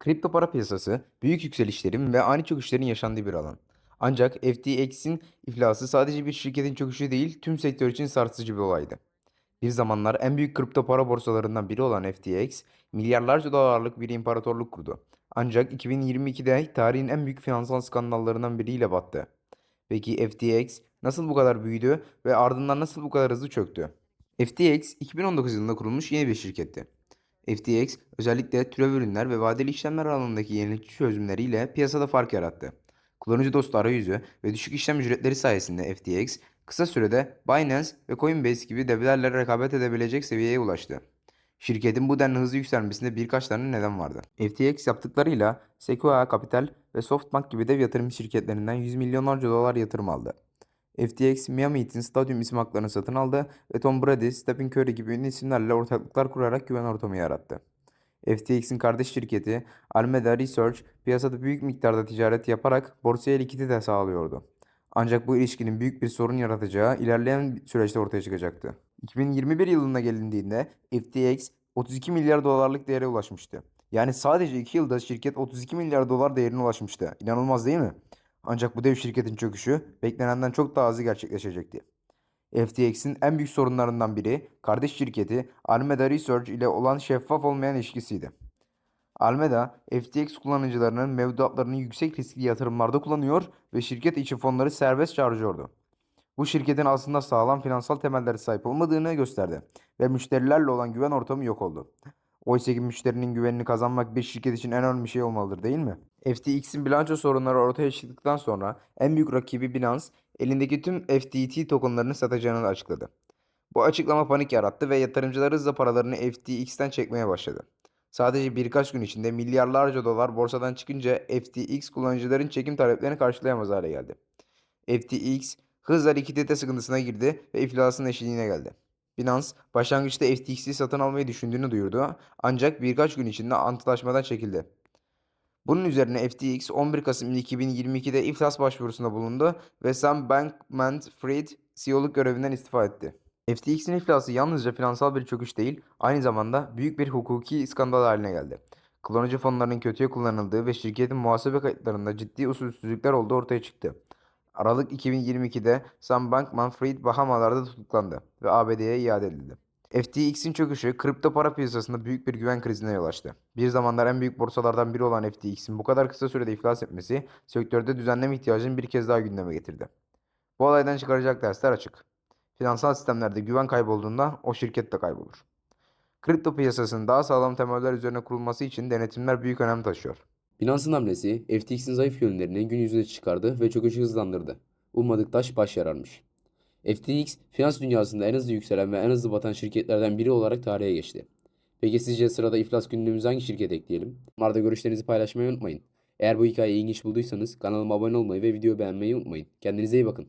Kripto para piyasası büyük yükselişlerin ve ani çöküşlerin yaşandığı bir alan. Ancak FTX'in iflası sadece bir şirketin çöküşü değil, tüm sektör için sarsıcı bir olaydı. Bir zamanlar en büyük kripto para borsalarından biri olan FTX, milyarlarca dolarlık bir imparatorluk kurdu. Ancak 2022'de tarihin en büyük finansal skandallarından biriyle battı. Peki FTX nasıl bu kadar büyüdü ve ardından nasıl bu kadar hızlı çöktü? FTX 2019 yılında kurulmuş yeni bir şirketti. FTX özellikle türev ürünler ve vadeli işlemler alanındaki yenilikçi çözümleriyle piyasada fark yarattı. Kullanıcı dostu arayüzü ve düşük işlem ücretleri sayesinde FTX kısa sürede Binance ve Coinbase gibi devlerle rekabet edebilecek seviyeye ulaştı. Şirketin bu denli hızlı yükselmesinde birkaç tane neden vardı. FTX yaptıklarıyla Sequoia Capital ve SoftBank gibi dev yatırım şirketlerinden yüz milyonlarca dolar yatırım aldı. FTX, Miami Heat'in stadyum isim haklarını satın aldı ve Tom Brady, Stephen Curry gibi ünlü isimlerle ortaklıklar kurarak güven ortamı yarattı. FTX'in kardeş şirketi Alameda Research piyasada büyük miktarda ticaret yaparak borsaya likidite sağlıyordu. Ancak bu ilişkinin büyük bir sorun yaratacağı ilerleyen süreçte ortaya çıkacaktı. 2021 yılına gelindiğinde FTX 32 milyar dolarlık değere ulaşmıştı. Yani sadece 2 yılda şirket 32 milyar dolar değerine ulaşmıştı. İnanılmaz değil mi? Ancak bu dev şirketin çöküşü beklenenden çok daha hızlı gerçekleşecekti. FTX'in en büyük sorunlarından biri kardeş şirketi Alameda Research ile olan şeffaf olmayan ilişkisiydi. Alameda, FTX kullanıcılarının mevduatlarını yüksek riskli yatırımlarda kullanıyor ve şirket içi fonları serbestçe harcıyordu. Bu şirketin aslında sağlam finansal temellere sahip olmadığını gösterdi ve müşterilerle olan güven ortamı yok oldu. Oysa ki müşterinin güvenini kazanmak bir şirket için en önemli şey olmalıdır değil mi? FTX'in bilanço sorunları ortaya çıktıktan sonra en büyük rakibi Binance elindeki tüm FTT tokenlarını satacağını açıkladı. Bu açıklama panik yarattı ve yatırımcılar hızla paralarını FTX'ten çekmeye başladı. Sadece birkaç gün içinde milyarlarca dolar borsadan çıkınca FTX kullanıcıların çekim taleplerini karşılayamaz hale geldi. FTX hızla likidite sıkıntısına girdi ve iflasın eşiğine geldi. Binance başlangıçta FTX'i satın almayı düşündüğünü duyurdu ancak birkaç gün içinde antlaşmadan çekildi. Bunun üzerine FTX 11 Kasım 2022'de iflas başvurusunda bulundu ve Sam Bankman-Fried CEO'luk görevinden istifa etti. FTX'in iflası yalnızca finansal bir çöküş değil, aynı zamanda büyük bir hukuki skandal haline geldi. Kullanıcı fonlarının kötüye kullanıldığı ve şirketin muhasebe kayıtlarında ciddi usulsüzlükler olduğu ortaya çıktı. Aralık 2022'de Sam Bankman-Fried Bahamalar'da tutuklandı ve ABD'ye iade edildi. FTX'in çöküşü kripto para piyasasında büyük bir güven krizine yol açtı. Bir zamanlar en büyük borsalardan biri olan FTX'in bu kadar kısa sürede iflas etmesi sektörde düzenleme ihtiyacını bir kez daha gündeme getirdi. Bu olaydan çıkaracak dersler açık. Finansal sistemlerde güven kaybolduğunda o şirket de kaybolur. Kripto piyasasının daha sağlam temeller üzerine kurulması için denetimler büyük önem taşıyor. Binance'ın hamlesi FTX'in zayıf yönlerini gün yüzüne çıkardı ve çöküşü hızlandırdı. Ummadık taş baş yararmış. FTX, finans dünyasında en hızlı yükselen ve en hızlı batan şirketlerden biri olarak tarihe geçti. Peki sizce sırada iflas gündemimize hangi şirket ekleyelim? Yorumlarda görüşlerinizi paylaşmayı unutmayın. Eğer bu hikayeyi ilginç bulduysanız kanalıma abone olmayı ve videoyu beğenmeyi unutmayın. Kendinize iyi bakın.